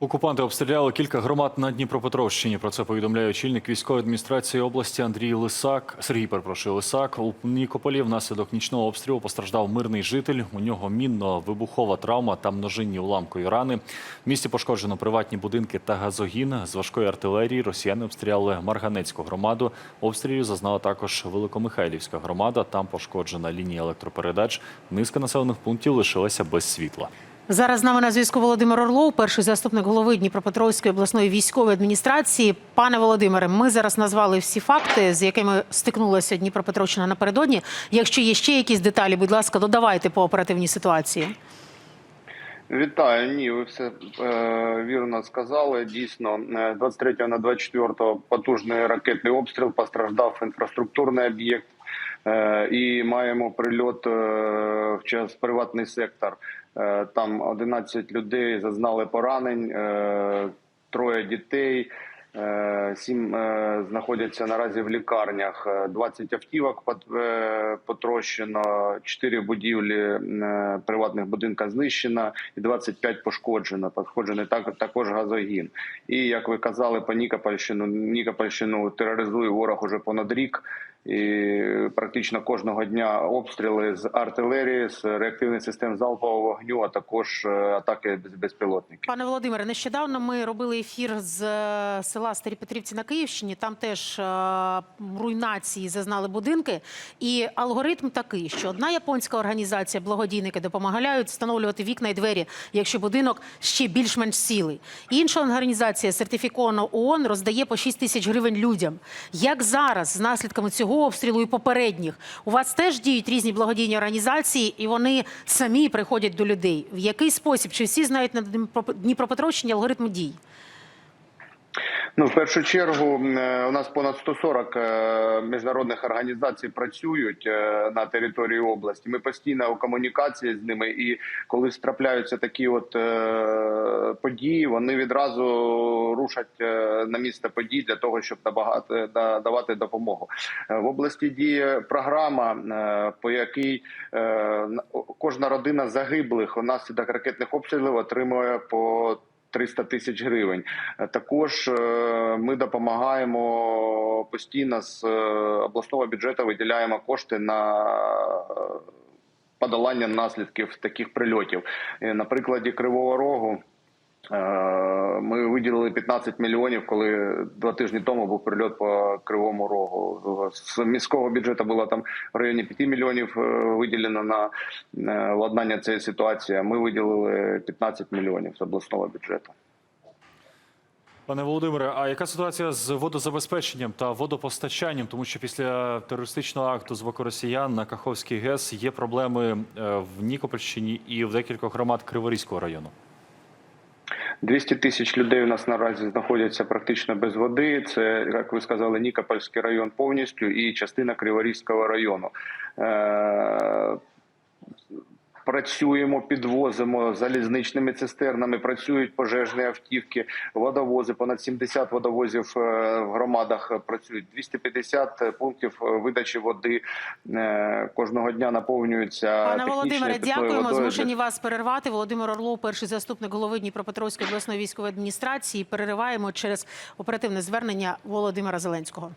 Окупанти обстріляли кілька громад на Дніпропетровщині. Про це повідомляє очільник військової адміністрації області Андрій Лисак. Сергій перепрошую Лисак. У Нікополі внаслідок нічного обстрілу постраждав мирний житель. У нього мінно-вибухова травма та множинні уламкові рани. В місті пошкоджено приватні будинки та газогін. З важкої артилерії росіяни обстріляли Марганецьку громаду. Обстрілів зазнала також Великомихайлівська громада. Там пошкоджена лінія електропередач. Низка населених пунктів лишилася без світла. Зараз з нами на зв'язку Володимир Орлов, перший заступник голови Дніпропетровської обласної військової адміністрації. Пане Володимире, ми зараз назвали всі факти, з якими стикнулася Дніпропетровщина напередодні. Якщо є ще якісь деталі, будь ласка, додавайте по оперативній ситуації. Вітаю. Ні, ви все е, вірно сказали. Дійсно, е, 23 на 24 потужний ракетний обстріл постраждав інфраструктурний об'єкт. Е, і маємо прильот е, в час приватний сектор. Е, там 11 людей зазнали поранень, е, троє дітей. Е, Сім знаходяться наразі в лікарнях. Е, 20 автівок потрощено, 4 будівлі приватних будинка знищено і 25 пошкоджено. Пошкоджений так, також газогін. І як ви казали, по Нікопольщину, Нікопольщину тероризує ворог уже понад рік. І практично кожного дня обстріли з артилерії, з реактивних систем залпового вогню, а також е, атаки безпілотників. Пане Володимире, нещодавно ми робили ефір з е, села Старі Петрівці на Київщині. Там теж е, руйнації зазнали будинки. І алгоритм такий, що одна японська організація, благодійники допомагають встановлювати вікна і двері, якщо будинок ще більш-менш цілий. Інша організація, сертифікована ООН, роздає по 6 тисяч гривень людям. Як зараз з наслідками цього обстрілу і попередніх у вас теж діють різні благодійні організації, і вони самі приходять до людей. В який спосіб? Чи всі знають на Дніпро- Дніпропетровщині алгоритм дій? Ну, в першу чергу, е, у нас понад 140 е, міжнародних організацій працюють е, на території області. Ми постійно у комунікації з ними, і коли трапляються такі от події, вони відразу рушать на місце подій для того, щоб набагато да- давати допомогу. В області діє програма, по якій кожна родина загиблих унаслідок ракетних обстрілів отримує по 300 тисяч гривень. Е, Також е, ми допомагаємо постійно з е, обласного бюджету, виділяємо кошти на подолання наслідків таких прильотів. На прикладі Кривого Рогу. Ми виділили 15 мільйонів, коли два тижні тому був прильот по Кривому Рогу. З міського бюджету було там в районі 5 мільйонів е, виділено на е, владнання цієї ситуації. Ми виділили 15 мільйонів з обласного бюджету. Пане Володимире, а яка ситуація з водозабезпеченням та водопостачанням? Тому що після терористичного акту з боку росіян на Каховський ГЕС є проблеми е, в Нікопольщині і в декількох громад Криворізького району. 200 тисяч людей у нас наразі знаходяться практично без води. Це, як ви сказали, Нікопольський район повністю і частина Криворізького району. Працюємо, підвозимо залізничними цистернами, працюють пожежні автівки, водовози. Понад 70 водовозів е, в громадах працюють. 250 пунктів е, видачі води е, кожного дня наповнюються. Пане Володимире, дякуємо. водою. Змушені вас перервати. Володимир Орлов, перший заступник голови Дніпропетровської обласної військової адміністрації. Перериваємо через оперативне звернення Володимира Зеленського.